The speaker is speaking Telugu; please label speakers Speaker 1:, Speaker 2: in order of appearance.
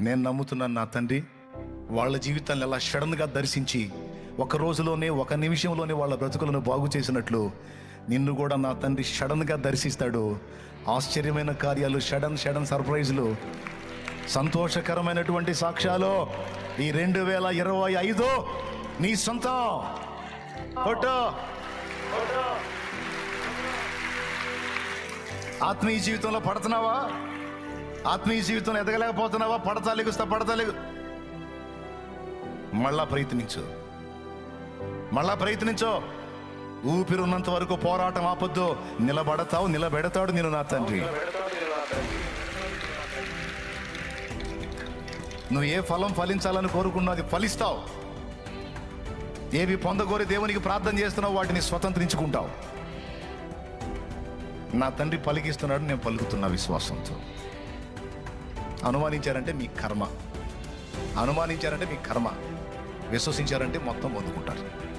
Speaker 1: నేను నమ్ముతున్నాను నా తండ్రి. వాళ్ళ జీవితాన్ని ఎలా సడన్గా దర్శించి ఒక రోజులోనే ఒక నిమిషంలోనే వాళ్ళ బ్రతుకులను బాగు చేసినట్లు నిన్ను కూడా నా తండ్రి సడన్గా దర్శిస్తాడు. ఆశ్చర్యమైన కార్యాలు షడన్ షడన్ సర్ప్రైజులు సంతోషకరమైనటువంటి సాక్ష్యాలు ఈ రెండు వేల ఇరవై ఐదు నీ సొంతం ఫోటో. ఆత్మీయ జీవితంలో పడుతున్నావా? ఆత్మీయ జీవితంలో ఎదగలేకపోతున్నావా? పడతా లెగుస్తా పడతా లెగు మళ్ళా ప్రయత్నించు. మళ్ళా ప్రయత్నించో. ఊపిరి ఉన్నంత వరకు పోరాటం ఆపొద్దు. నిలబడతావు నిలబెడతాడు నేను నా తండ్రి. నువ్వు ఏ ఫలం ఫలించాలని కోరుకున్నావు అది ఫలిస్తావు. ఏవి పొందగోరి దేవునికి ప్రార్థన చేస్తున్నావు వాటిని స్వతంత్రించుకుంటావు. నా తండ్రి పలికిస్తున్నాడు నేను పలుకుతున్నా విశ్వాసంతో. అనుమానించారంటే మీ కర్మ. అనుమానించారంటే మీ కర్మ. విశ్వసించారంటే మొత్తం పొందుకుంటారు